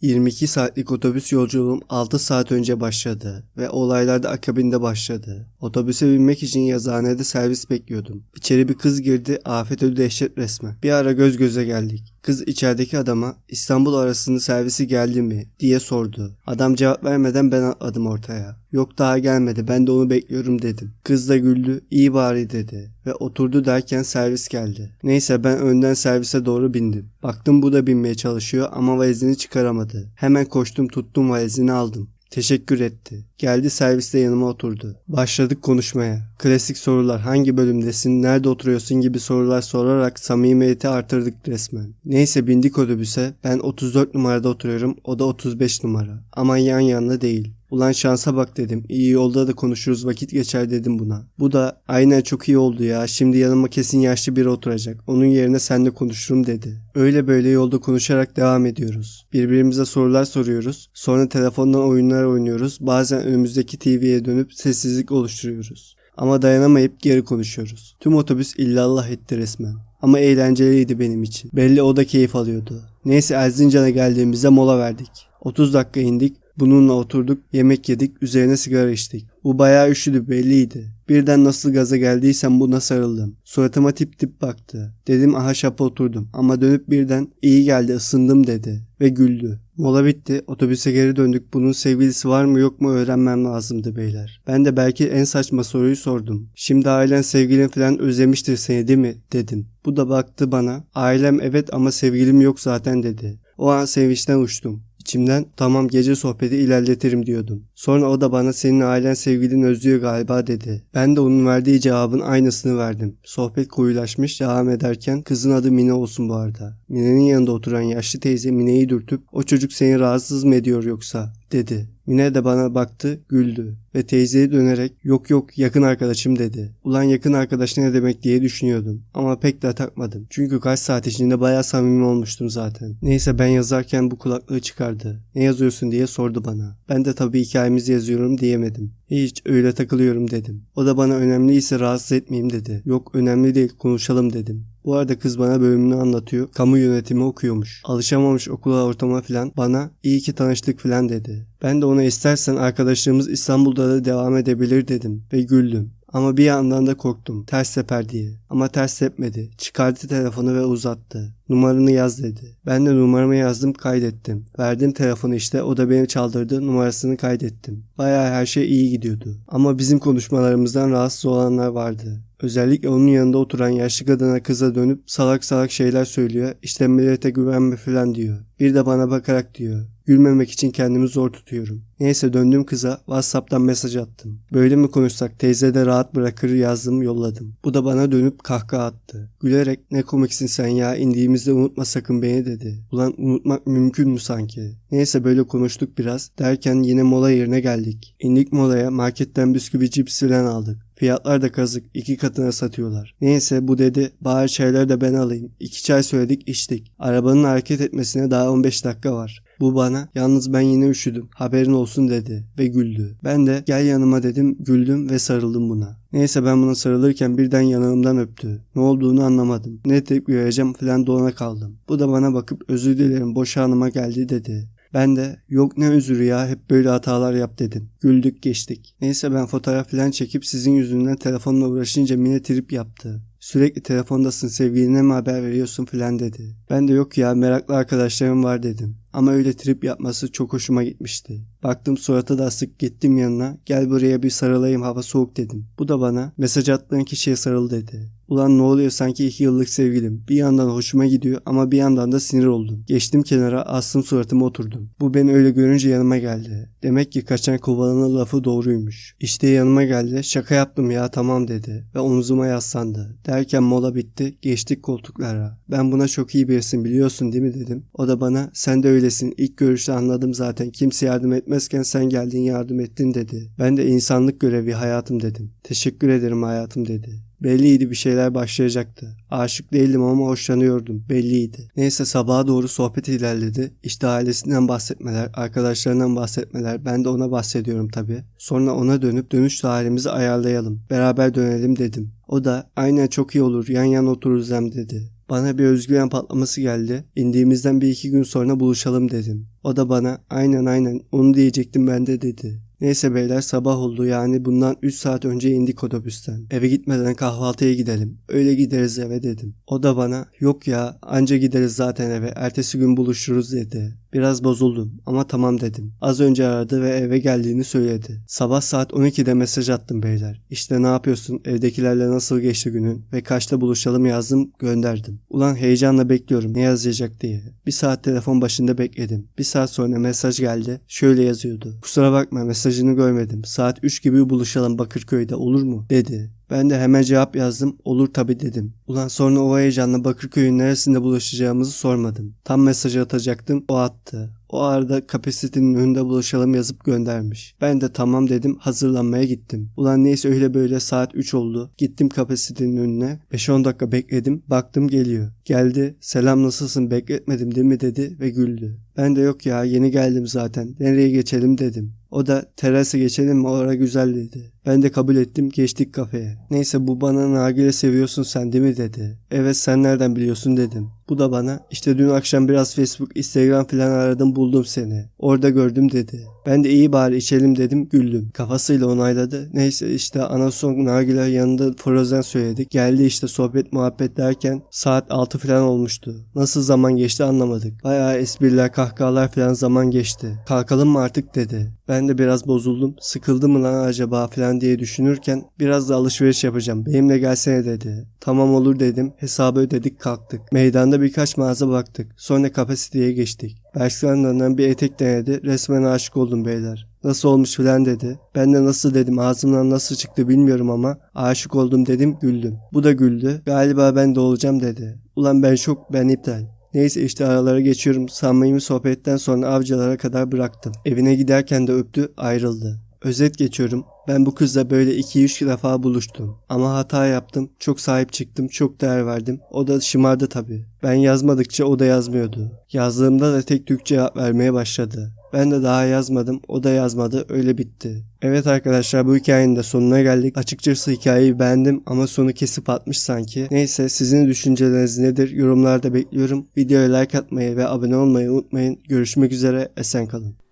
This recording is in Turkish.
22 saatlik otobüs yolculuğum 6 saat önce başladı ve olaylar da akabinde başladı. Otobüse binmek için yazıhanede servis bekliyordum. İçeri bir kız girdi, afet ödü dehşet resmen. Bir ara göz göze geldik. Kız içerideki adama İstanbul arasında servisi geldi mi diye sordu. Adam cevap vermeden ben atladım ortaya. Yok daha gelmedi ben de onu bekliyorum dedim. Kız da güldü iyi bari dedi ve oturdu derken servis geldi. Neyse ben önden servise doğru bindim. Baktım bu da binmeye çalışıyor ama valizini çıkaramadı. Hemen koştum tuttum valizini aldım. Teşekkür etti. Geldi serviste yanıma oturdu. Başladık konuşmaya. Klasik sorular hangi bölümdesin, nerede oturuyorsun gibi sorular sorarak samimiyeti artırdık resmen. Neyse bindik otobüse. Ben 34 numarada oturuyorum, o da 35 numara. Ama yan yana değil. Ulan şansa bak dedim. İyi yolda da konuşuruz vakit geçer dedim buna. Bu da aynen çok iyi oldu ya. Şimdi yanıma kesin yaşlı biri oturacak. Onun yerine seninle konuşurum dedi. Öyle böyle yolda konuşarak devam ediyoruz. Birbirimize sorular soruyoruz. Sonra telefondan oyunlar oynuyoruz. Bazen önümüzdeki TV'ye dönüp sessizlik oluşturuyoruz. Ama dayanamayıp geri konuşuyoruz. Tüm otobüs illallah etti resmen. Ama eğlenceliydi benim için. Belli o da keyif alıyordu. Neyse Erzincan'a geldiğimizde mola verdik. 30 dakika indik. Bununla oturduk, yemek yedik, üzerine sigara içtik. Bu bayağı üşüdü belliydi. Birden nasıl gaza geldiysem buna sarıldım. Suratıma tip tip baktı. Dedim aha şapa oturdum ama dönüp birden iyi geldi ısındım dedi ve güldü. Mola bitti. Otobüse geri döndük. Bunun sevgilisi var mı yok mu öğrenmem lazımdı beyler. Ben de belki en saçma soruyu sordum. Şimdi ailen sevgilin falan özlemiştir seni değil mi dedim. Bu da baktı bana. Ailem evet ama sevgilim yok zaten dedi. O an sevinçten uçtum. İçimden tamam gece sohbeti ilerletirim diyordum. Sonra o da bana senin ailen sevgilin özlüyor galiba dedi. Ben de onun verdiği cevabın aynısını verdim. Sohbet koyulaşmış devam ederken kızın adı Mine olsun bu arada. Mine'nin yanında oturan yaşlı teyze Mine'yi dürtüp o çocuk seni rahatsız mı ediyor yoksa dedi. Mine de bana baktı, güldü ve teyzeye dönerek yok yok yakın arkadaşım dedi. Ulan yakın arkadaş ne demek diye düşünüyordum ama pek de takmadım. Çünkü kaç saat içinde bayağı samimi olmuştum zaten. Neyse ben yazarken bu kulaklığı çıkardı. Ne yazıyorsun diye sordu bana. Ben de tabii hikayemizi yazıyorum diyemedim. Hiç öyle takılıyorum dedim. O da bana önemliyse rahatsız etmeyeyim dedi. Yok önemli değil konuşalım dedim. Bu arada kız bana bölümünü anlatıyor. Kamu yönetimi okuyormuş. Alışamamış okula ortama filan. Bana iyi ki tanıştık filan dedi. Ben de ona istersen arkadaşlığımız İstanbul'da da devam edebilir dedim. Ve güldüm. Ama bir yandan da korktum. Ters seper diye. Ama ters sepmedi. Çıkardı telefonu ve uzattı. Numaranı yaz dedi. Ben de numaramı yazdım kaydettim. Verdim telefonu işte o da beni çaldırdı numarasını kaydettim. Bayağı her şey iyi gidiyordu. Ama bizim konuşmalarımızdan rahatsız olanlar vardı. Özellikle onun yanında oturan yaşlı kadına kıza dönüp salak salak şeyler söylüyor. İşte millete güvenme falan diyor. Bir de bana bakarak diyor. Gülmemek için kendimi zor tutuyorum. Neyse döndüm kıza Whatsapp'tan mesaj attım. Böyle mi konuşsak teyze de rahat bırakır yazdım yolladım. Bu da bana dönüp kahkaha attı. Gülerek ne komiksin sen ya indiğimizde unutma sakın beni dedi. Ulan unutmak mümkün mü sanki? Neyse böyle konuştuk biraz derken yine mola yerine geldik. İndik molaya marketten bisküvi cips filan aldık. Fiyatlar da kazık. iki katına satıyorlar. Neyse bu dedi bari çayları da ben alayım. İki çay söyledik içtik. Arabanın hareket etmesine daha 15 dakika var. Bu bana yalnız ben yine üşüdüm haberin olsun dedi ve güldü. Ben de gel yanıma dedim güldüm ve sarıldım buna. Neyse ben buna sarılırken birden yanağımdan öptü. Ne olduğunu anlamadım. Ne tepki vereceğim falan dona kaldım. Bu da bana bakıp özür dilerim boş anıma geldi dedi. Ben de yok ne özürü ya hep böyle hatalar yap dedim. Güldük geçtik. Neyse ben fotoğraf falan çekip sizin yüzünden telefonla uğraşınca Mine trip yaptı. Sürekli telefondasın sevgiline mi haber veriyorsun filan dedi. Ben de yok ya meraklı arkadaşlarım var dedim. Ama öyle trip yapması çok hoşuma gitmişti. Baktım suratı da asık gittim yanına. Gel buraya bir sarılayım hava soğuk dedim. Bu da bana mesaj attığın kişiye sarıl dedi. Ulan ne oluyor sanki iki yıllık sevgilim. Bir yandan hoşuma gidiyor ama bir yandan da sinir oldum. Geçtim kenara astım suratıma oturdum. Bu beni öyle görünce yanıma geldi. Demek ki kaçan kovanın lafı doğruymuş. İşte yanıma geldi. Şaka yaptım ya tamam dedi. Ve omzuma yaslandı. Derken mola bitti. Geçtik koltuklara. Ben buna çok iyi birisin biliyorsun değil mi dedim. O da bana sen de öylesin. İlk görüşte anladım zaten. Kimse yardım etmezken sen geldin yardım ettin dedi. Ben de insanlık görevi hayatım dedim. Teşekkür ederim hayatım dedi. Belliydi bir şeyler başlayacaktı. Aşık değildim ama hoşlanıyordum. Belliydi. Neyse sabaha doğru sohbet ilerledi. İşte ailesinden bahsetmeler, arkadaşlarından bahsetmeler. Ben de ona bahsediyorum tabii. Sonra ona dönüp dönüş tarihimizi ayarlayalım. Beraber dönelim dedim. O da aynen çok iyi olur yan yan otururuz hem dedi. Bana bir özgüven patlaması geldi. İndiğimizden bir iki gün sonra buluşalım dedim. O da bana aynen aynen onu diyecektim ben de dedi. Neyse beyler sabah oldu yani bundan 3 saat önce indik otobüsten. Eve gitmeden kahvaltıya gidelim. Öyle gideriz eve dedim. O da bana yok ya anca gideriz zaten eve ertesi gün buluşuruz dedi. Biraz bozuldum ama tamam dedim. Az önce aradı ve eve geldiğini söyledi. Sabah saat 12'de mesaj attım beyler. İşte ne yapıyorsun evdekilerle nasıl geçti günün ve kaçta buluşalım yazdım gönderdim. Ulan heyecanla bekliyorum ne yazacak diye. Bir saat telefon başında bekledim. Bir saat sonra mesaj geldi. Şöyle yazıyordu. Kusura bakma mesajını görmedim. Saat 3 gibi buluşalım Bakırköy'de olur mu? dedi. Ben de hemen cevap yazdım. Olur tabi dedim. Ulan sonra o heyecanla Bakırköy'ün neresinde buluşacağımızı sormadım. Tam mesajı atacaktım. O attı. O arada kapasitenin önünde buluşalım yazıp göndermiş. Ben de tamam dedim hazırlanmaya gittim. Ulan neyse öyle böyle saat 3 oldu. Gittim kapasitenin önüne. 5-10 dakika bekledim. Baktım geliyor. Geldi. Selam nasılsın bekletmedim değil mi dedi ve güldü. Ben de yok ya yeni geldim zaten. Nereye geçelim dedim. O da terasa geçelim mi orada güzel dedi. Ben de kabul ettim geçtik kafeye. Neyse bu bana nargile seviyorsun sen değil mi dedi. Evet sen nereden biliyorsun dedim. Bu da bana işte dün akşam biraz Facebook, Instagram falan aradım buldum seni. Orada gördüm dedi. Ben de iyi bari içelim dedim güldüm. Kafasıyla onayladı. Neyse işte ana son nargile yanında frozen söyledik. Geldi işte sohbet muhabbet derken saat 6 falan olmuştu. Nasıl zaman geçti anlamadık. Bayağı espriler kahkahalar falan zaman geçti. Kalkalım mı artık dedi. Ben de biraz bozuldum. Sıkıldı mı lan acaba falan diye düşünürken biraz da alışveriş yapacağım. Benimle gelsene dedi. Tamam olur dedim. Hesabı ödedik kalktık. Meydanda birkaç mağaza baktık. Sonra kapasiteye geçtik. Berksan'dan bir etek denedi. Resmen aşık oldum beyler. Nasıl olmuş filan dedi. Ben de nasıl dedim ağzımdan nasıl çıktı bilmiyorum ama aşık oldum dedim güldüm. Bu da güldü. Galiba ben de olacağım dedi. Ulan ben şok ben iptal. Neyse işte aralara geçiyorum. Samimi sohbetten sonra avcılara kadar bıraktım. Evine giderken de öptü ayrıldı. Özet geçiyorum. Ben bu kızla böyle 2-3 defa buluştum. Ama hata yaptım. Çok sahip çıktım. Çok değer verdim. O da şımardı tabii. Ben yazmadıkça o da yazmıyordu. Yazdığımda da tek tük cevap vermeye başladı. Ben de daha yazmadım. O da yazmadı. Öyle bitti. Evet arkadaşlar bu hikayenin de sonuna geldik. Açıkçası hikayeyi beğendim ama sonu kesip atmış sanki. Neyse sizin düşünceleriniz nedir? Yorumlarda bekliyorum. Videoya like atmayı ve abone olmayı unutmayın. Görüşmek üzere. Esen kalın.